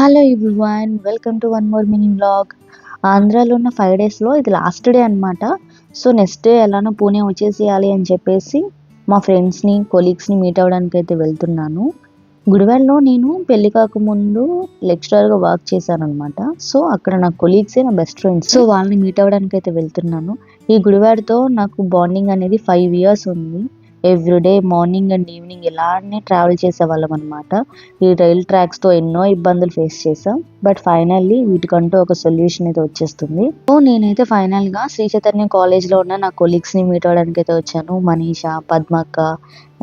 Hello everyone welcome to one more mini blog ఆంధ్రాలో ఉన్న five డేస్లో ఇది లాస్ట్ డే అనమాట సో నెక్స్ట్ డే ఎలానో పూణే వచ్చేసేయాలి అని చెప్పేసి మా ఫ్రెండ్స్ని కొలీగ్స్ని మీట్ అవ్వడానికి అయితే వెళ్తున్నాను. గుడివాడలో నేను పెళ్ళి కాకముందు లెక్చరర్గా వర్క్ చేశాను అనమాట సో అక్కడ నా కొలీగ్సే నా బెస్ట్ ఫ్రెండ్స్ సో వాళ్ళని మీట్ అవ్వడానికి అయితే వెళ్తున్నాను. ఈ గుడివాడతో నాకు బాండింగ్ అనేది ఫైవ్ ఇయర్స్ ఉంది. ఎవ్రీడే మార్నింగ్ అండ్ ఈవినింగ్ ఇలానే ట్రావెల్ చేసేవాళ్ళం అనమాట ఈ రైల్ ట్రాక్స్తో ఎన్నో ఇబ్బందులు ఫేస్ చేసాం. బట్ ఫైనల్లీ వీటికంటూ ఒక సొల్యూషన్ అయితే వచ్చేస్తుంది. సో నేనైతే ఫైనల్గా శ్రీ చైతన్య కాలేజ్లో ఉన్న నా కొలీగ్స్ని మీట్ అవ్వడానికి అయితే వచ్చాను. Manisha Padmakka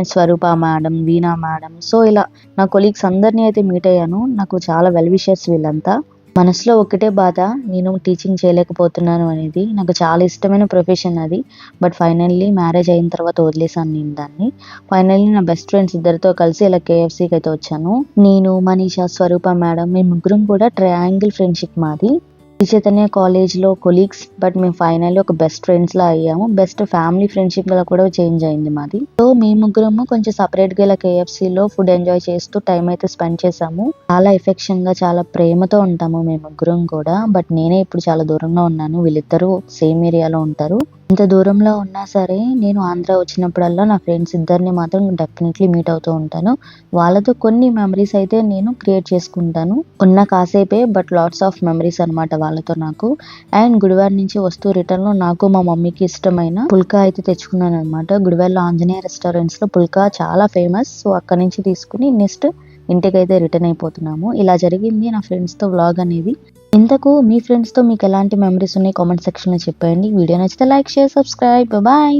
Swarupa madam Veena madam. So ఇలా నా కొలీగ్స్ అందరినీ అయితే మీట్ అయ్యాను. నాకు చాలా వెల్ విషర్స్ వీళ్ళంతా. మనసులో ఒకటే బాధ నేను టీచింగ్ చేయలేకపోతున్నాను అనేది. నాకు చాలా ఇష్టమైన ప్రొఫెషన్ అది. బట్ ఫైనల్లీ మ్యారేజ్ అయిన తర్వాత వదిలేసాను నేను దాన్ని. ఫైనల్లీ నా బెస్ట్ ఫ్రెండ్స్ ఇద్దరితో కలిసి ఇలా కేఎఫ్సీకి అయితే వచ్చాను. నేను మనీషా స్వరూప మేడం మేము ముగ్గురం కూడా ట్రయాంగిల్ ఫ్రెండ్షిప్ మాది. శ్రీ కాలేజ్లో కొలీగ్స్ బట్ మేము ఫైనల్లీ ఒక బెస్ట్ ఫ్రెండ్స్ లా అయ్యాము. బెస్ట్ ఫ్యామిలీ ఫ్రెండ్షిప్లో కూడా చేంజ్ అయింది మాది. సో మేము ముగ్గురము కొంచెం సపరేట్గా ఇలా కేఎఫ్సీలో ఫుడ్ ఎంజాయ్ చేస్తూ టైం అయితే స్పెండ్ చేసాము చాలా ఎఫెక్షన్గా చాలా ప్రేమతో ఉంటాము మేము ముగ్గురం కూడా. బట్ నేనే ఇప్పుడు చాలా దూరంగా ఉన్నాను. వీళ్ళిద్దరూ సేమ్ ఏరియాలో ఉంటారు. ఇంత దూరంలో ఉన్నా సరే నేను ఆంధ్ర వచ్చినప్పుడల్లా నా ఫ్రెండ్స్ ఇద్దరిని మాత్రం డెఫినెట్లీ మీట్ అవుతూ ఉంటాను. వాళ్ళతో కొన్ని మెమరీస్ అయితే నేను క్రియేట్ చేసుకుంటాను. ఉన్న కాసేపే బట్ లాట్స్ ఆఫ్ మెమరీస్ అన్నమాట వాళ్ళతో నాకు. అండ్ గుడివాడ నుంచి వస్తూ రిటర్న్లో నాకు మా మమ్మీకి ఇష్టమైన పుల్కా అయితే తెచ్చుకున్నాను అనమాట గుడివాడలో ఆంజనేయ రెస్టారెంట్స్లో పుల్కా చాలా ఫేమస్. సో అక్కడి నుంచి తీసుకుని నెక్స్ట్ ఇంటికైతే రిటర్న్ అయిపోతున్నాము. ఇలా జరిగింది నా ఫ్రెండ్స్తో వ్లాగ్ అనేది. ఇంతకు మీ ఫ్రెండ్స్తో మీకు ఎలాంటి మెమరీస్ ఉన్నాయి? కామెంట్ సెక్షన్లో చెప్పండి వీడియో నచ్చితే లైక్ షేర్ సబ్స్క్రైబ్ బాయ్